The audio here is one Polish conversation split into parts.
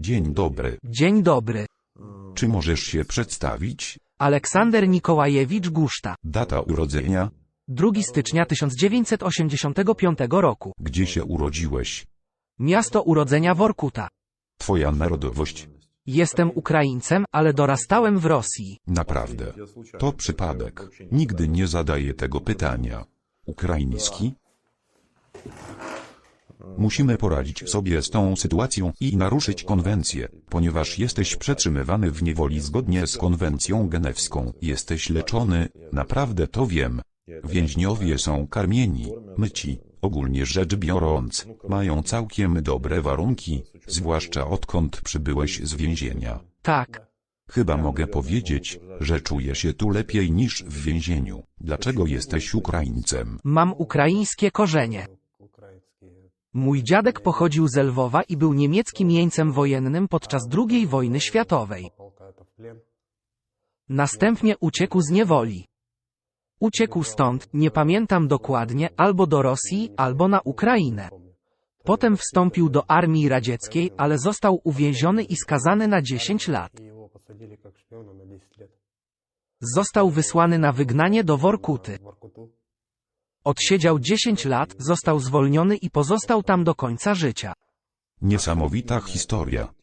Dzień dobry. Dzień dobry. Czy możesz się przedstawić? Aleksander Nikołajewicz Guszta. Data urodzenia? 2 stycznia 1985 roku. Gdzie się urodziłeś? Miasto urodzenia Workuta. Twoja narodowość? Jestem Ukraińcem, ale dorastałem w Rosji. Naprawdę. To przypadek. Nigdy nie zadaję tego pytania. Ukraiński? Musimy poradzić sobie z tą sytuacją i naruszyć konwencję, ponieważ jesteś przetrzymywany w niewoli zgodnie z konwencją genewską. Jesteś leczony, naprawdę to wiem. Więźniowie są karmieni, myci, ogólnie rzecz biorąc, mają całkiem dobre warunki, zwłaszcza odkąd przybyłeś z więzienia. Tak. Chyba mogę powiedzieć, że czuję się tu lepiej niż w więzieniu. Dlaczego jesteś Ukraińcem? Mam ukraińskie korzenie. Mój dziadek pochodził z Lwowa i był niemieckim jeńcem wojennym podczas II wojny światowej. Następnie uciekł z niewoli. Uciekł stąd, nie pamiętam dokładnie, albo do Rosji, albo na Ukrainę. Potem wstąpił do armii radzieckiej, ale został uwięziony i skazany na 10 lat. Został wysłany na wygnanie do Workuty. Odsiedział 10 lat, został zwolniony i pozostał tam do końca życia. Niesamowita historia.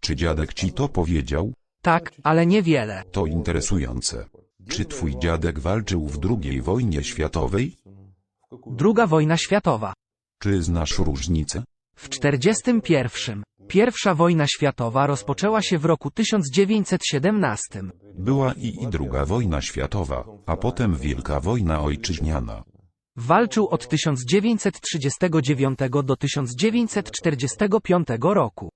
Czy dziadek ci to powiedział? Tak, ale niewiele. To interesujące. Czy twój dziadek walczył w II wojnie światowej? Druga wojna światowa. Czy znasz różnicę? W 41. Pierwsza wojna światowa rozpoczęła się w roku 1917. Była i, i druga wojna światowa, a potem Wielka Wojna Ojczyźniana. Walczył od 1939 do 1945 roku.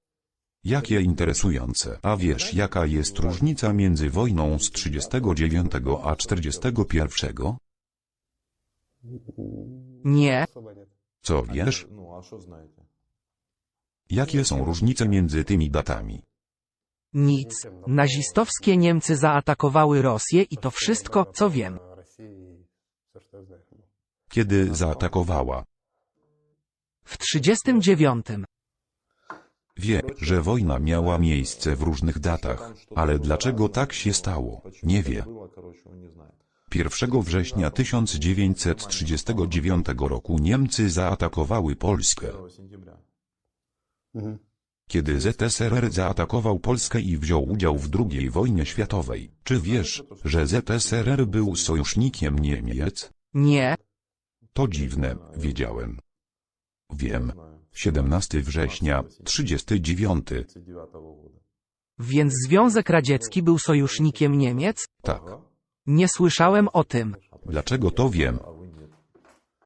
Jakie interesujące. A wiesz jaka jest różnica między wojną z 39 a 41? Nie, Co wiesz? Jakie są różnice między tymi datami? Nic. Nazistowskie Niemcy zaatakowały Rosję i to wszystko, co wiem. Kiedy zaatakowała? W 1939. Wie, że wojna miała miejsce w różnych datach, ale dlaczego tak się stało, nie wie. 1 września 1939 roku Niemcy zaatakowały Polskę. Mhm. Kiedy ZSRR zaatakował Polskę i wziął udział w II wojnie światowej, czy wiesz, że ZSRR był sojusznikiem Niemiec? Nie. To dziwne, wiedziałem. Wiem. 17 września, 39. Więc Związek Radziecki był sojusznikiem Niemiec? Tak. Nie słyszałem o tym. Dlaczego to wiem?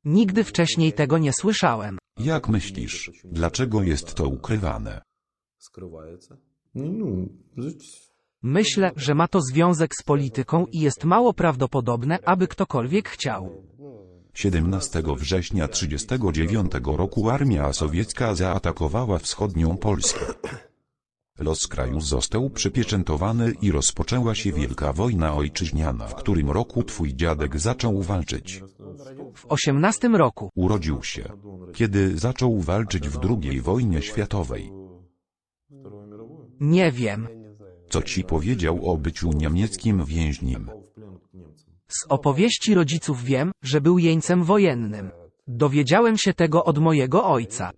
Nigdy wcześniej tego nie słyszałem. Jak myślisz, dlaczego jest to ukrywane? Myślę, że ma to związek z polityką i jest mało prawdopodobne, aby ktokolwiek chciał. 17 września 1939 roku armia sowiecka zaatakowała wschodnią Polskę. Los kraju został przypieczętowany i rozpoczęła się wielka wojna ojczyźniana, w którym roku twój dziadek zaczął walczyć. W 18 roku urodził się, kiedy zaczął walczyć w II wojnie światowej. Nie wiem. Co ci powiedział o byciu niemieckim więźniem? Z opowieści rodziców wiem, że był jeńcem wojennym. Dowiedziałem się tego od mojego ojca.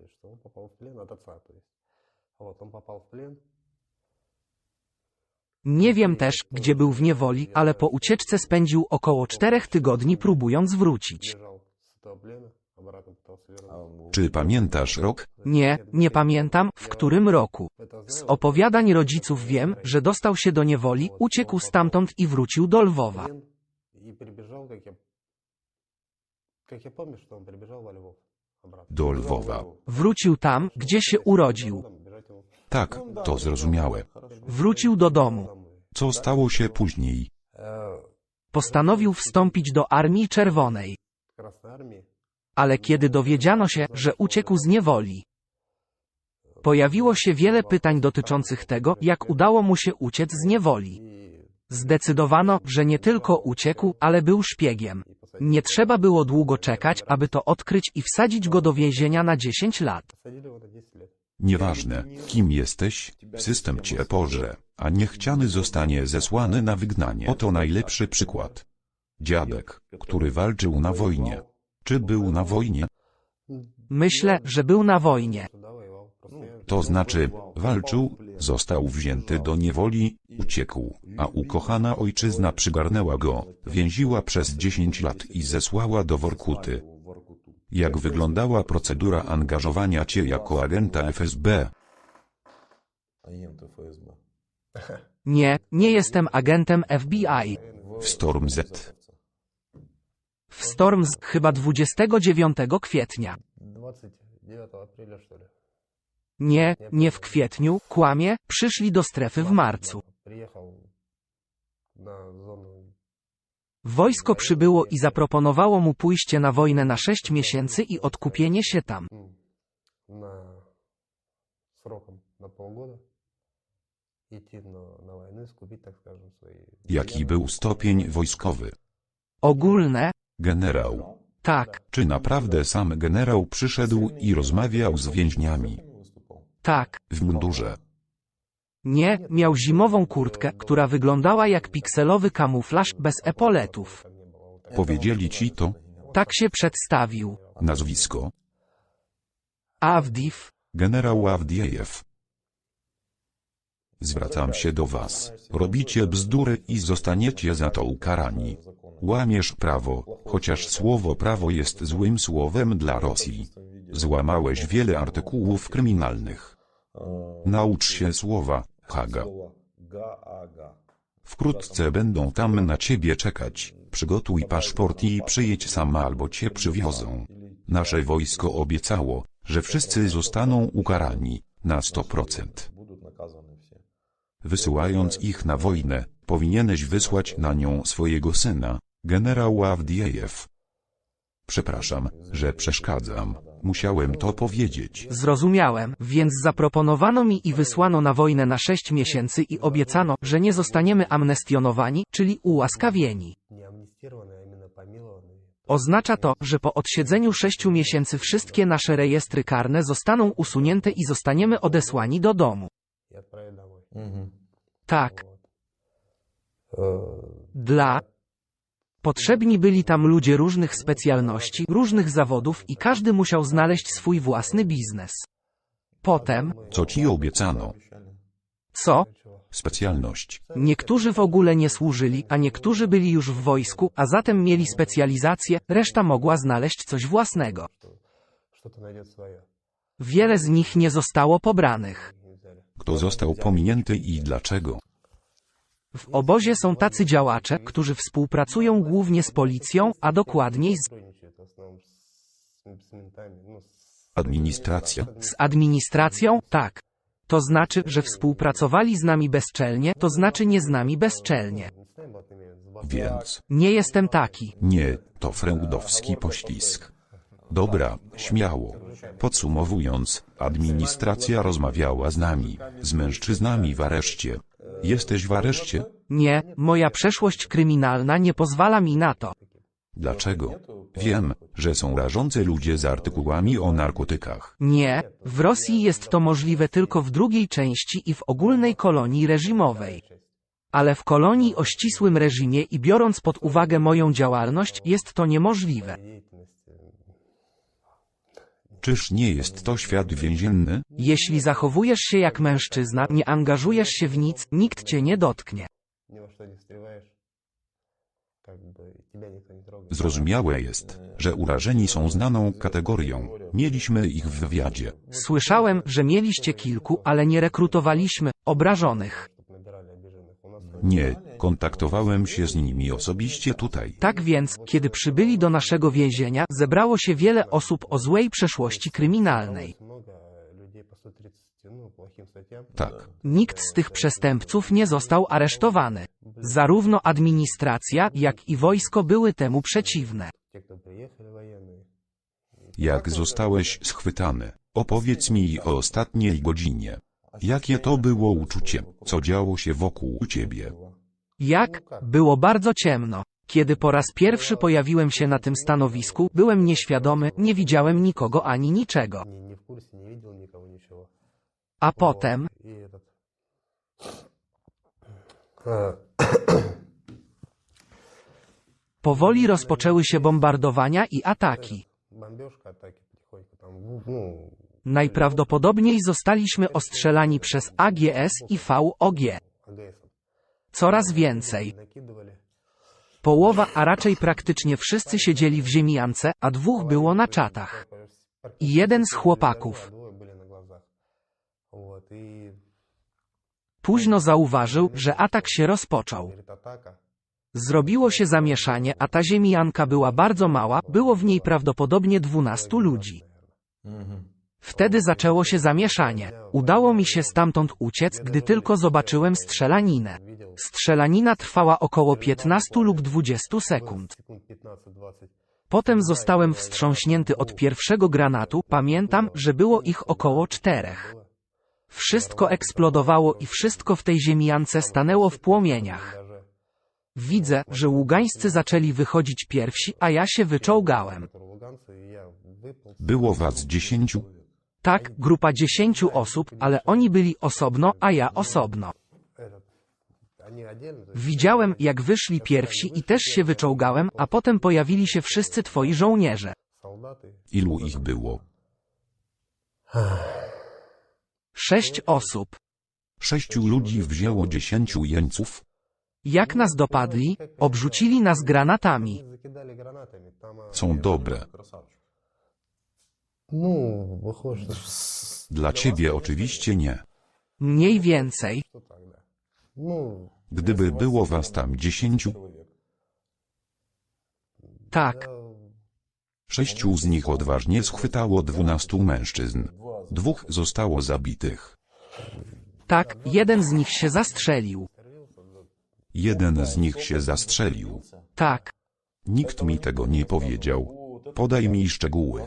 Nie wiem też, gdzie był w niewoli, ale po ucieczce spędził około czterech tygodni próbując wrócić. Czy pamiętasz rok? Nie, nie pamiętam, w którym roku. Z opowiadań rodziców wiem, że dostał się do niewoli, uciekł stamtąd i wrócił do Lwowa. Do Lwowa. Wrócił tam, gdzie się urodził. Tak, to zrozumiałe. Wrócił do domu. Co stało się później? Postanowił wstąpić do Armii Czerwonej. Ale kiedy dowiedziano się, że uciekł z niewoli, pojawiło się wiele pytań dotyczących tego, jak udało mu się uciec z niewoli. Zdecydowano, że nie tylko uciekł, ale był szpiegiem. Nie trzeba było długo czekać, aby to odkryć i wsadzić go do więzienia na 10 lat. Nieważne, kim jesteś, system cię porze a niechciany zostanie zesłany na wygnanie. Oto najlepszy przykład. Dziadek, który walczył na wojnie. Czy był na wojnie? Myślę, że był na wojnie. To znaczy, walczył, został wzięty do niewoli, uciekł, a ukochana ojczyzna przygarnęła go, więziła przez 10 lat i zesłała do Workuty. Jak wyglądała procedura angażowania cię jako agenta FSB? Агент ФСБ. Nie, nie jestem agentem FBI. W Storm Z. W Storms chyba 29 kwietnia. 29 апреля, что ли? Nie, nie w kwietniu, kłamie, przyszli do strefy w marcu. Приехал на зону Wojsko przybyło i zaproponowało mu pójście na wojnę na 6 miesięcy i odkupienie się tam. м, на сроком на полгода Jaki był stopień wojskowy? Ogólne? Generał. Tak, Czy naprawdę sam generał przyszedł i rozmawiał z więźniami? tak. W mundurze. Nie, miał zimową kurtkę, która wyglądała jak pikselowy kamuflaż bez epoletów. Powiedzieli ci to? Tak się przedstawił. Nazwisko? Avdiv, Generał Awdiejew. Zwracam się do was, robicie bzdury i zostaniecie za to ukarani. Łamiesz prawo, chociaż słowo prawo jest złym słowem dla Rosji. Złamałeś wiele artykułów kryminalnych. Naucz się słowa, Haga. Wkrótce będą tam na ciebie czekać. Przygotuj paszport i przyjedź sama albo cię przywiozą. Nasze wojsko obiecało, że wszyscy zostaną ukarani, na 100% wysyłając ich na wojnę, powinieneś wysłać na nią swojego syna, generała Awdiejew. Przepraszam, że przeszkadzam. Musiałem to powiedzieć. Zrozumiałem, więc zaproponowano mi i wysłano na wojnę na sześć miesięcy i obiecano, że nie zostaniemy amnestionowani, czyli ułaskawieni. Oznacza to, że po odsiedzeniu sześciu miesięcy wszystkie nasze rejestry karne zostaną usunięte i zostaniemy odesłani do domu. Tak. E, dla. Potrzebni byli tam ludzie różnych specjalności, różnych zawodów i każdy musiał znaleźć swój własny biznes. Potem. Co ci obiecano? Co? Specjalność. Niektórzy w ogóle nie służyli, a niektórzy byli już w wojsku, a zatem mieli specjalizację, reszta mogła znaleźć coś własnego. Wiele z nich nie zostało pobranych kto został pominięty i dlaczego. W obozie są tacy działacze, którzy współpracują głównie z policją, a dokładniej z administracją. Z administracją? Tak. To znaczy, że współpracowali z nami bezczelnie, to znaczy nie z nami bezczelnie. Więc Nie jestem taki. nie, to freudowski poślizg. Dobra, śmiało. Podsumowując, administracja rozmawiała z nami, z mężczyznami w areszcie. Jesteś w areszcie? Nie, moja przeszłość kryminalna nie pozwala mi na to. Dlaczego? Wiem, że są rażący ludzie z artykułami o narkotykach. Nie, w Rosji jest to możliwe tylko w drugiej części i w ogólnej kolonii reżimowej. Ale w kolonii o ścisłym reżimie i biorąc pod uwagę moją działalność, jest to niemożliwe. Czyż nie jest to świat więzienny? Jeśli zachowujesz się jak mężczyzna, nie angażujesz się w nic, nikt cię nie dotknie. Zrozumiałe jest, że urażeni są znaną kategorią. Mieliśmy ich w wywiadzie. Słyszałem, że mieliście kilku, ale nie rekrutowaliśmy obrażonych. Nie, kontaktowałem się z nimi osobiście tutaj. Tak więc, kiedy przybyli do naszego więzienia, zebrało się wiele osób o złej przeszłości kryminalnej. Tak. Nikt z tych przestępców nie został aresztowany. Zarówno administracja, jak i wojsko były temu przeciwne. Jak zostałeś schwytany? Opowiedz mi o ostatniej godzinie. Jakie to było uczucie, co działo się wokół ciebie? Jak? Było bardzo ciemno. Kiedy po raz pierwszy pojawiłem się na tym stanowisku, byłem nieświadomy, nie widziałem nikogo ani niczego. A potem. Powoli rozpoczęły się bombardowania i ataki. Najprawdopodobniej zostaliśmy ostrzelani przez AGS i VOG. Coraz więcej. Połowa, a raczej praktycznie wszyscy siedzieli w ziemijance, a dwóch było na czatach. I jeden z chłopaków. Późno zauważył, że atak się rozpoczął. Zrobiło się zamieszanie, a ta ziemianka była bardzo mała, było w niej prawdopodobnie 12 ludzi. Mhm. Wtedy zaczęło się zamieszanie. Udało mi się stamtąd uciec, gdy tylko zobaczyłem strzelaninę. Strzelanina trwała około 15 lub 20 sekund. Potem zostałem wstrząśnięty od pierwszego granatu, pamiętam, że było ich około czterech. Wszystko eksplodowało i wszystko w tej ziemiance stanęło w płomieniach. Widzę, że ługańscy zaczęli wychodzić pierwsi, a ja się wyczołgałem. Było was dziesięciu, tak, grupa dziesięciu osób, ale oni byli osobno, a ja osobno. Widziałem, jak wyszli pierwsi i też się wyczołgałem, a potem pojawili się wszyscy twoi żołnierze. Ilu ich było? Sześć osób. Sześciu ludzi wzięło dziesięciu jeńców? Jak nas dopadli, obrzucili nas granatami. Są dobre. Dla ciebie oczywiście nie. Mniej więcej. Gdyby było was tam dziesięciu, Tak, sześciu z nich odważnie schwytało dwunastu mężczyzn. Dwóch zostało zabitych. tak, jeden z nich się zastrzelił. Jeden z nich się zastrzelił. Tak, Nikt mi tego nie powiedział. Podaj mi szczegóły.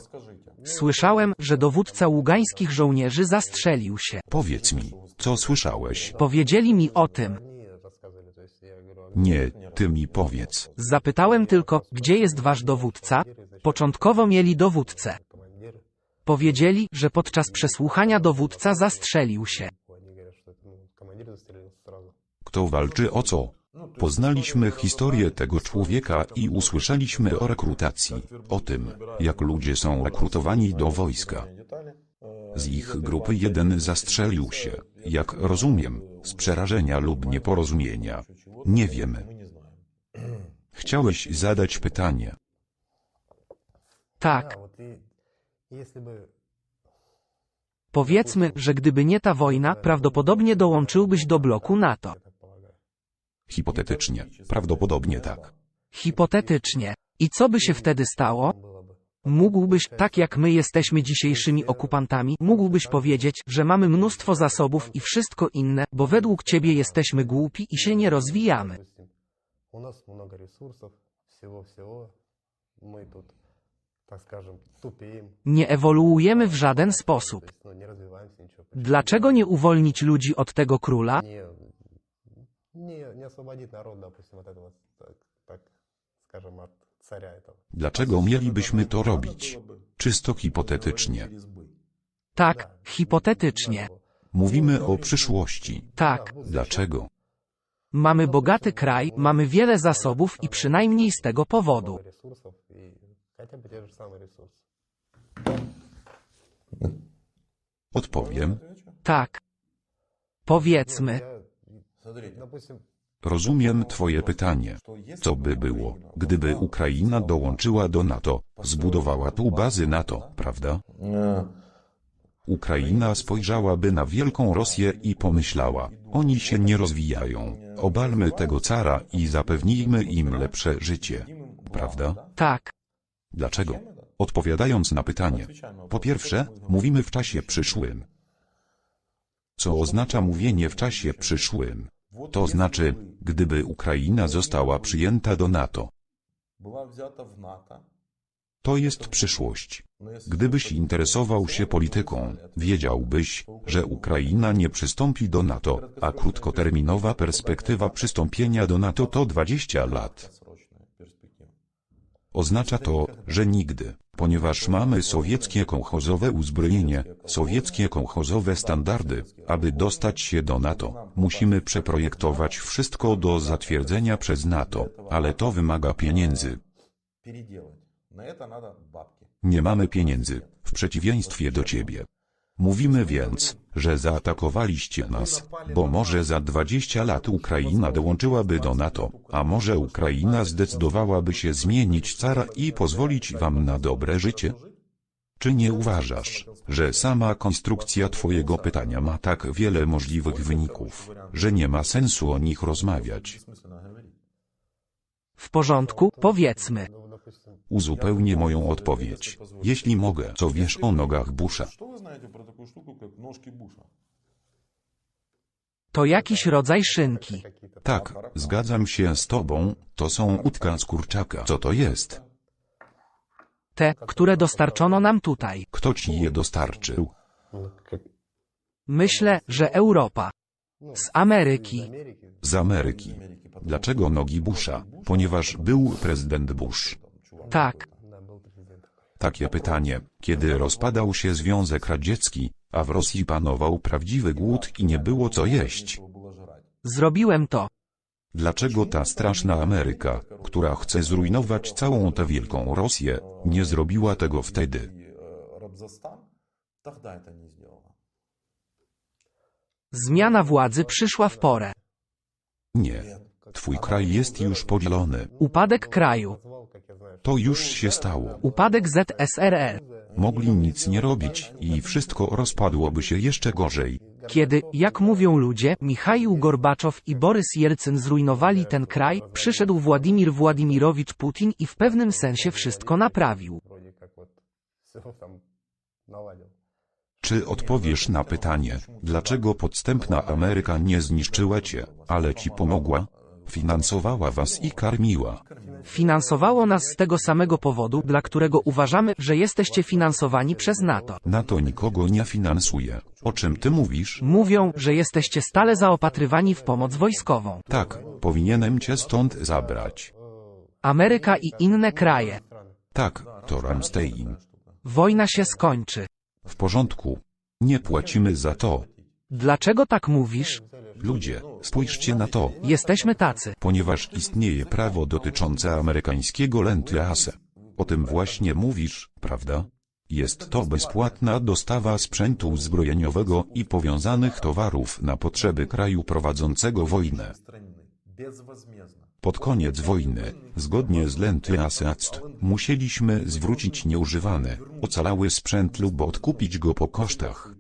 Słyszałem, że dowódca ługańskich żołnierzy zastrzelił się. Powiedz mi, co słyszałeś? Powiedzieli mi o tym. Nie, ty mi powiedz. Zapytałem tylko, gdzie jest wasz dowódca? Początkowo mieli dowódcę. Powiedzieli, że podczas przesłuchania dowódca zastrzelił się. Kto walczy o co? Poznaliśmy historię tego człowieka i usłyszeliśmy o rekrutacji, o tym, jak ludzie są rekrutowani do wojska. Z ich grupy jeden zastrzelił się, jak rozumiem, z przerażenia lub nieporozumienia. Nie wiemy. Chciałeś zadać pytanie. Tak. Powiedzmy, że gdyby nie ta wojna, prawdopodobnie dołączyłbyś do bloku NATO. я так полагаю. Hipotetycznie, prawdopodobnie tak. Hipotetycznie. I co by się wtedy stało? Было бы. Mógłbyś, tak jak my jesteśmy dzisiejszymi okupantami, mógłbyś powiedzieć, że mamy mnóstwo zasobów i wszystko inne, bo według ciebie jesteśmy głupi i się nie rozwijamy. Допустим, у нас много ресурсов, всего-всего. Мы тут, так скажем, тупеем. Nie ewoluujemy w żaden То sposób. есть, ну, не развиваемся ничего. Dlaczego nie uwolnić ludzi od tego króla? Не, не, не освободить народ, допустим, от этого, так, так скажем, от царя этого. Dlaczego mielibyśmy to robić? Czysto hipotetycznie. Tak, hipotetycznie. Mówimy o przyszłości. Tak, Dlaczego? mamy bogaty kraj, mamy wiele zasobów i przynajmniej z tego powodu. Много ресурсов и хотя бы те же самые ресурсы. Odpowiem. Tak. Powiedzmy, Я, допустим, Rozumiem twoje pytanie. Co by było, gdyby Ukraina dołączyła do NATO, zbudowała tu bazy NATO, prawda? Э, Ukraina spojrzałaby na Wielką Rosję i pomyślała, oni się nie rozwijają, obalmy tego cara i zapewnijmy im lepsze życie. Prawda? tak, Dlaczego? Odpowiadając na pytanie. Po pierwsze, mówimy w czasie przyszłym. Co oznacza mówienie w czasie przyszłym? To znaczy, gdyby Ukraina została przyjęta do NATO. To jest przyszłość. Gdybyś interesował się polityką, wiedziałbyś, że Ukraina nie przystąpi do NATO, a krótkoterminowa perspektywa przystąpienia do NATO to 20 lat. Oznacza to, że nigdy, ponieważ mamy sowieckie kołchozowe uzbrojenie, sowieckie kołchozowe standardy, aby dostać się do NATO, musimy przeprojektować wszystko do zatwierdzenia przez NATO, ale to wymaga pieniędzy. Nie mamy pieniędzy, w przeciwieństwie do ciebie. Mówimy więc, że zaatakowaliście nas, bo może za 20 lat Ukraina dołączyłaby do NATO, a może Ukraina zdecydowałaby się zmienić cara i pozwolić wam na dobre życie? Czy nie uważasz, że sama konstrukcja Twojego pytania ma tak wiele możliwych wyników, że nie ma sensu o nich rozmawiać? W porządku, powiedzmy uzupełnię moją odpowiedź. Jeśli mogę, co wiesz o nogach Busha? To jakiś rodzaj szynki. Tak, zgadzam się z tobą, to są utka z kurczaka. Co to jest? Te, które dostarczono nam tutaj. Kto ci je dostarczył? Myślę, że Europa. Z Ameryki. Z Ameryki. Dlaczego nogi Busha? Ponieważ był prezydent Bush. Tak. Takie pytanie, kiedy rozpadał się Związek Radziecki, a w Rosji panował prawdziwy głód i nie było co jeść. Zrobiłem to. Dlaczego ta straszna Ameryka, która chce zrujnować całą tę wielką Rosję, nie zrobiła tego wtedy? Zmiana władzy przyszła w porę. Nie. Twój kraj jest już podzielony. Upadek kraju. To już się stało. Upadek ZSRR. Mogli nic nie robić i wszystko rozpadłoby się jeszcze gorzej. Kiedy, jak mówią ludzie, Michaił Gorbaczow i Borys Jelcyn zrujnowali ten kraj, przyszedł Władimir Władimirowicz Putin i w pewnym sensie wszystko naprawił. Czy odpowiesz na pytanie, dlaczego podstępna Ameryka nie zniszczyła cię, ale ci pomogła? Finansowała was i karmiła. Finansowało nas z tego samego powodu, dla którego uważamy, że jesteście finansowani przez NATO. NATO nikogo nie finansuje. O czym ty mówisz? Mówią, że jesteście stale zaopatrywani w pomoc wojskową. Tak, powinienem cię stąd zabrać. Ameryka i inne kraje. Tak, to Ramstein. Wojna się skończy. W porządku. Nie płacimy za to. Dlaczego tak mówisz? Ludzie, spójrzcie na to. Jesteśmy tacy. Ponieważ istnieje prawo dotyczące amerykańskiego lent lease. O tym właśnie mówisz, prawda? Jest to bezpłatna dostawa sprzętu uzbrojeniowego i powiązanych towarów na potrzeby kraju prowadzącego wojnę. Pod koniec wojny, zgodnie z lenty ASACT, musieliśmy zwrócić nieużywany, ocalały sprzęt lub odkupić go po kosztach.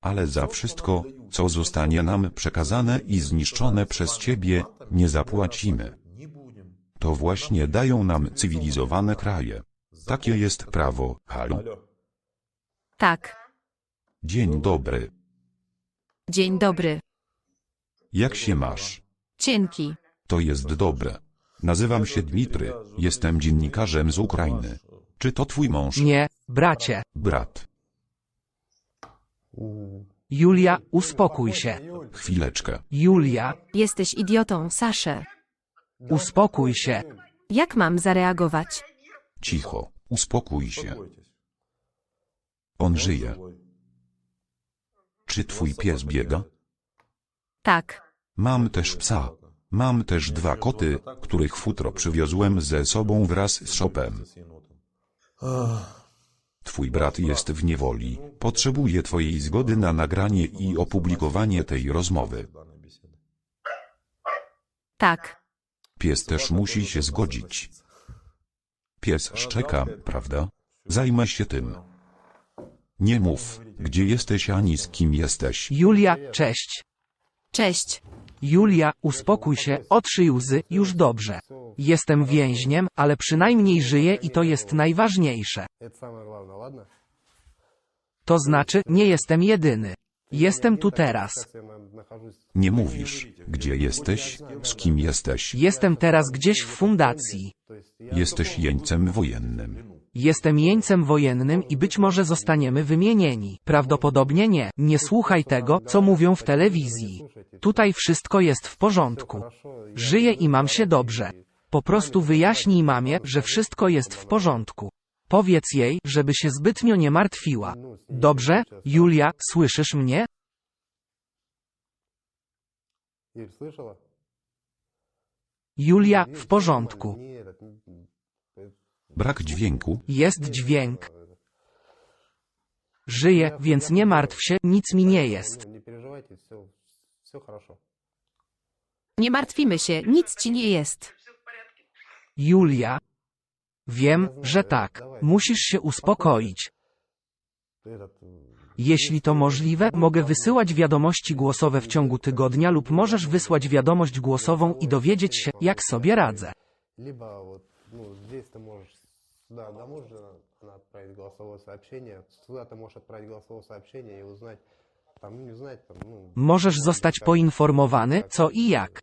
Ale za wszystko, co zostanie nam przekazane i zniszczone przez Ciebie, nie zapłacimy. To właśnie dają nam cywilizowane kraje. Takie jest prawo, halo. Tak. Dzień dobry. Dzień dobry. Jak się masz? Cienki. To jest dobre. Nazywam się Dmitry, jestem dziennikarzem z Ukrainy. Czy to twój mąż? Nie, bracie. Brat. Julia, uspokój się. Chwileczkę. Julia, Jesteś idiotą, Sasze. uspokój się. Jak mam zareagować? Cicho. Uspokój się. On żyje. Czy twój pies biega? Tak. Mam też psa. Mam też dwa koty, których futro przywiozłem ze sobą wraz z shopem. Ah. Twój brat jest w niewoli, potrzebuje Twojej zgody na nagranie i opublikowanie tej rozmowy. Tak. Pies też musi się zgodzić. Pies szczeka, prawda? Zajmę się tym. Nie mów, gdzie jesteś ani z kim jesteś. Julia, cześć. Cześć. Julia, uspokój się, otrzyj łzy, już dobrze. Jestem więźniem, ale przynajmniej żyję i to jest najważniejsze. To znaczy, nie jestem jedyny. Jestem tu teraz. Nie mówisz, gdzie jesteś, z kim jesteś. Jestem teraz gdzieś w fundacji. Jesteś jeńcem wojennym. Jestem jeńcem wojennym i być może zostaniemy wymienieni. Prawdopodobnie nie. Nie słuchaj tego, co mówią w telewizji. Tutaj wszystko jest w porządku. Żyję i mam się dobrze. Po prostu wyjaśnij mamie, że wszystko jest w porządku. Powiedz jej, żeby się zbytnio nie martwiła. Dobrze? Julia, słyszysz mnie? Julia, w porządku. Brak dźwięku. Jest dźwięk. Żyję, więc nie martw się, nic mi nie jest. Nie martwimy się, nic ci nie jest. Julia, Wiem, że tak. Musisz się uspokoić. Ты этот, э, Jeśli to możliwe, mogę wysyłać wiadomości głosowe w ciągu tygodnia lub możesz wysłać wiadomość głosową i dowiedzieć się, jak sobie radzę. Либо вот, ну, здесь ты можешь, да, домой же она отправить голосовое сообщение, сюда ты можешь отправить голосовое сообщение и узнать, там, ну, не знать, там, ну... Możesz как- zostać как- poinformowany, как- co i jak.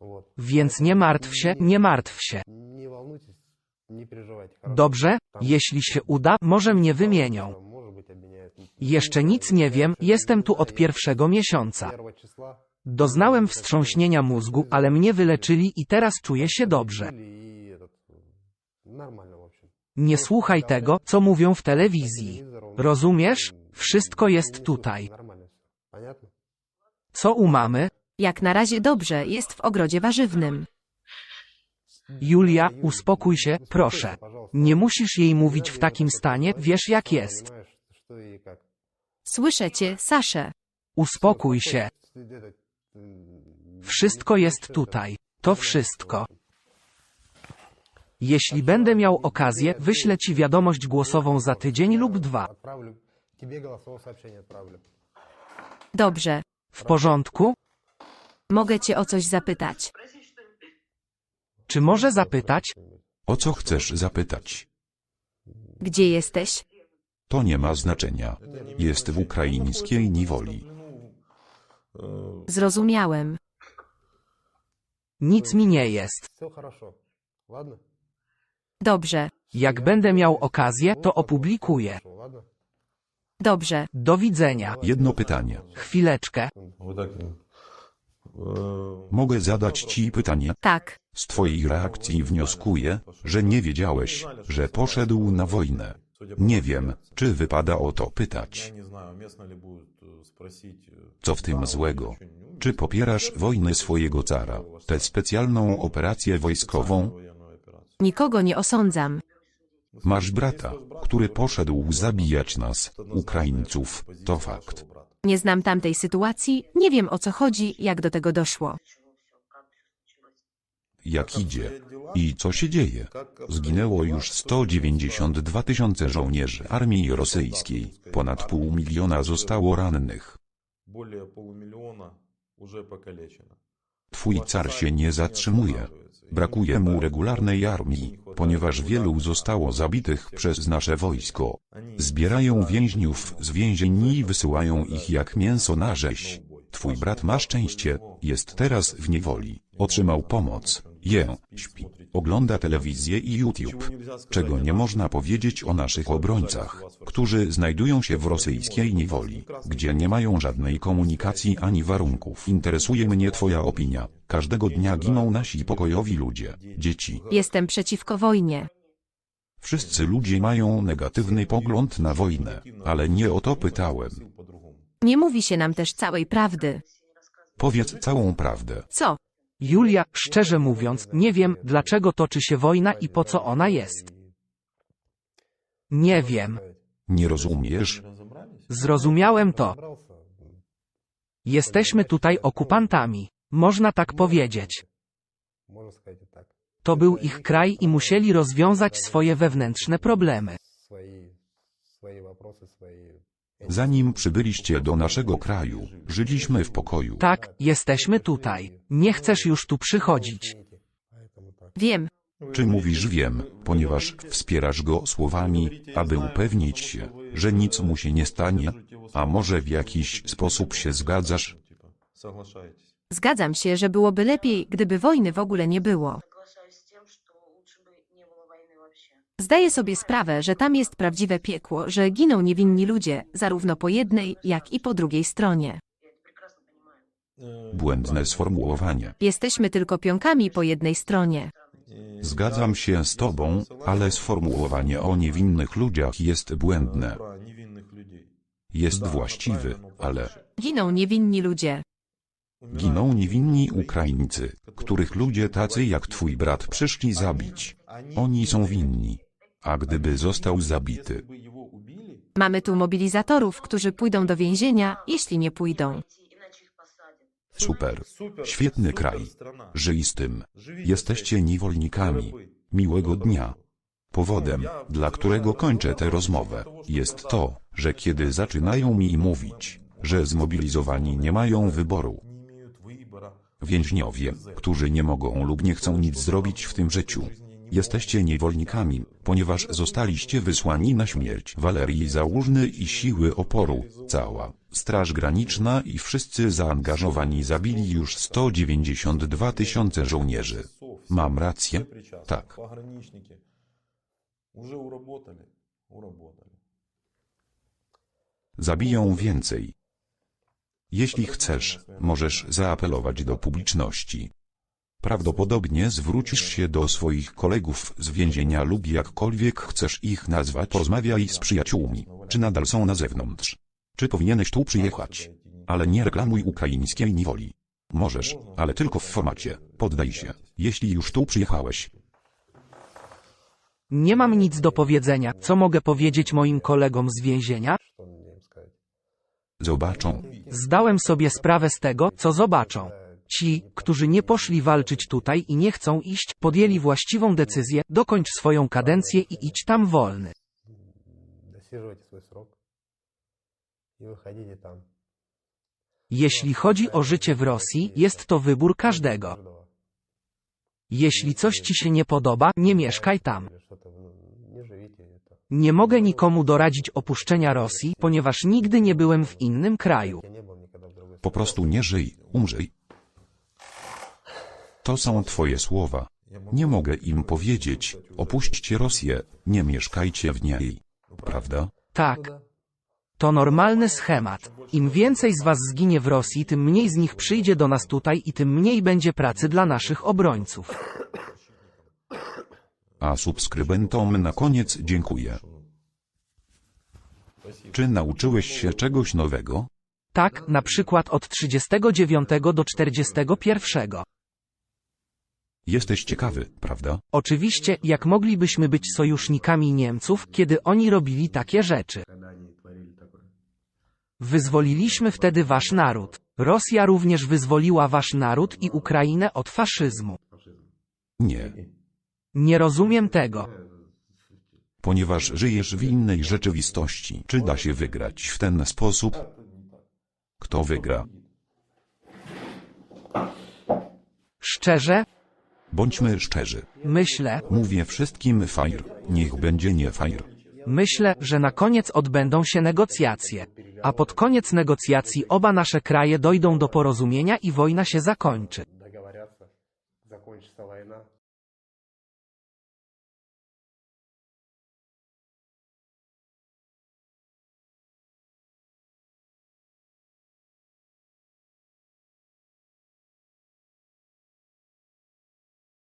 Вот. Więc nie martw się, nie martw się. Не волнуйтесь, не переживайте, хорошо? Dobrze, jeśli się uda, może mnie wymienią. Jeszcze nic nie wiem, jestem tu od pierwszego miesiąca. Doznałem wstrząśnienia mózgu, ale mnie wyleczyli i teraz czuję się dobrze. Nie słuchaj tego, co mówią w telewizji. Rozumiesz? Wszystko jest tutaj. Co u mamy? Jak na razie dobrze, jest w ogrodzie warzywnym. Mm. Julia, uspokój się, proszę. Nie musisz jej mówić w takim stanie, wiesz jak jest. Słyszę cię, Sasze. Uspokój się. Wszystko jest tutaj. To wszystko. Jeśli będę miał okazję, wyślę ci wiadomość głosową za tydzień lub dwa. Dobrze. W porządku? Mogę cię o coś zapytać. Czy może zapytać? O co chcesz zapytać? Gdzie jesteś? To nie ma znaczenia. Jest w ukraińskiej niewoli. Zrozumiałem. Nic mi nie jest. Все хорошо. Ладно? Dobrze. Jak będę miał okazję, to opublikuję. Хорошо, ладно? Dobrze. Do widzenia. Jedno pytanie. Chwileczkę. Вот так. Mogę zadać ci pytanie? Tak. Z twojej reakcji wnioskuję, że nie wiedziałeś, że poszedł na wojnę. Nie wiem, czy wypada o to pytać. Co w tym złego? Czy popierasz wojnę swojego cara, tę specjalną operację wojskową? Nikogo nie osądzam. Masz brata, który poszedł zabijać nas, Ukraińców, to fakt. Nie znam tamtej sytuacji, nie wiem o co chodzi, jak do tego doszło. Jak idzie? I co się dzieje? Zginęło już 192 tysiące żołnierzy armii rosyjskiej, ponad pół miliona zostało rannych. Более полумиллиона уже покалечено. Twój car się nie zatrzymuje. Brakuje mu regularnej armii, ponieważ wielu zostało zabitych przez nasze wojsko. Zbierają więźniów z więzień i wysyłają ich jak mięso na rzeź. Twój brat ma szczęście, jest teraz w niewoli. Otrzymał pomoc. Je, śpi. Ogląda telewizję i YouTube. Czego nie można powiedzieć o naszych obrońcach, którzy znajdują się w rosyjskiej niewoli, gdzie nie mają żadnej komunikacji ani warunków. Interesuje mnie Twoja opinia. Każdego dnia giną nasi pokojowi ludzie, dzieci. Jestem przeciwko wojnie. Wszyscy ludzie mają negatywny pogląd na wojnę, ale nie o to pytałem. Nie mówi się nam też całej prawdy. Powiedz całą prawdę. Co? Julia, szczerze mówiąc, nie wiem, dlaczego toczy się wojna i po co ona jest. Nie wiem. Nie rozumiesz? Zrozumiałem to. Jesteśmy tutaj okupantami. Można tak powiedzieć. To był ich kraj i musieli rozwiązać swoje wewnętrzne problemy. Zanim przybyliście do naszego kraju, żyliśmy w pokoju. Tak, jesteśmy tutaj. Nie chcesz już tu przychodzić. Wiem. Czy mówisz wiem, ponieważ wspierasz go słowami, aby upewnić się, że nic mu się nie stanie? A może w jakiś sposób się zgadzasz? Zgadzam się, że byłoby lepiej, gdyby wojny w ogóle nie było. Zdaję sobie sprawę, że tam jest prawdziwe piekło, że giną niewinni ludzie, zarówno po jednej, jak i po drugiej stronie. Błędne sformułowanie. Jesteśmy tylko pionkami po jednej stronie. Zgadzam się z Tobą, ale sformułowanie o niewinnych ludziach jest błędne. Jest właściwy, ale Giną niewinni ludzie. giną niewinni Ukraińcy, których ludzie tacy jak Twój brat przyszli zabić. Oni są winni. A gdyby został zabity? Mamy tu mobilizatorów, którzy pójdą do więzienia, jeśli nie pójdą. Super. Świetny kraj. Żyj z tym. Jesteście niewolnikami. Miłego dnia. Powodem, dla którego kończę tę rozmowę, jest to, że kiedy zaczynają mi mówić, że zmobilizowani nie mają wyboru. Więźniowie, którzy nie mogą lub nie chcą nic zrobić w tym życiu, Jesteście niewolnikami, ponieważ zostaliście wysłani na śmierć. Walerii Załużny i Siły Oporu, cała Straż Graniczna i wszyscy zaangażowani zabili już 192 tysiące żołnierzy. Mam rację? Tak. Zabiją więcej. Jeśli chcesz, możesz zaapelować do publiczności. Prawdopodobnie zwrócisz się do swoich kolegów z więzienia lub jakkolwiek chcesz ich nazwać. Porozmawiaj z przyjaciółmi, czy nadal są na zewnątrz. Czy powinieneś tu przyjechać? Ale nie reklamuj ukraińskiej niewoli. Możesz, ale tylko w formacie. Poddaj się, jeśli już tu przyjechałeś. Nie mam nic do powiedzenia. Co mogę powiedzieć moim kolegom z więzienia? Zobaczą. Zdałem sobie sprawę z tego, co zobaczą. Ci, którzy nie poszli walczyć tutaj i nie chcą iść, podjęli właściwą decyzję, dokończ swoją kadencję i idź tam wolny. Jeśli chodzi o życie w Rosji, jest to wybór każdego. Jeśli coś ci się nie podoba, nie mieszkaj tam. Nie mogę nikomu doradzić opuszczenia Rosji, ponieważ nigdy nie byłem w innym kraju. Po prostu nie żyj, umrzyj. To są twoje słowa. Nie mogę im powiedzieć, opuśćcie Rosję, nie mieszkajcie w niej. Prawda? Tak. To normalny schemat. Im więcej z was zginie w Rosji, tym mniej z nich przyjdzie do nas tutaj i tym mniej będzie pracy dla naszych obrońców. A subskrybentom na koniec dziękuję. Czy nauczyłeś się czegoś nowego? Tak, na przykład od 39 do 41. Jesteś ciekawy, prawda? Oczywiście, jak moglibyśmy być sojusznikami Niemców, kiedy oni robili takie rzeczy? Wyzwoliliśmy wtedy wasz naród. Rosja również wyzwoliła wasz naród i Ukrainę od faszyzmu. Nie, Nie rozumiem tego. ponieważ żyjesz w innej rzeczywistości. Czy da się wygrać w ten sposób? Kto wygra? Szczerze, Bądźmy szczerzy. myślę, Mówię wszystkim fair, niech będzie nie fair. myślę, że na koniec odbędą się negocjacje. A pod koniec negocjacji oba nasze kraje dojdą do porozumienia i wojna się zakończy. договорятся, закончится война,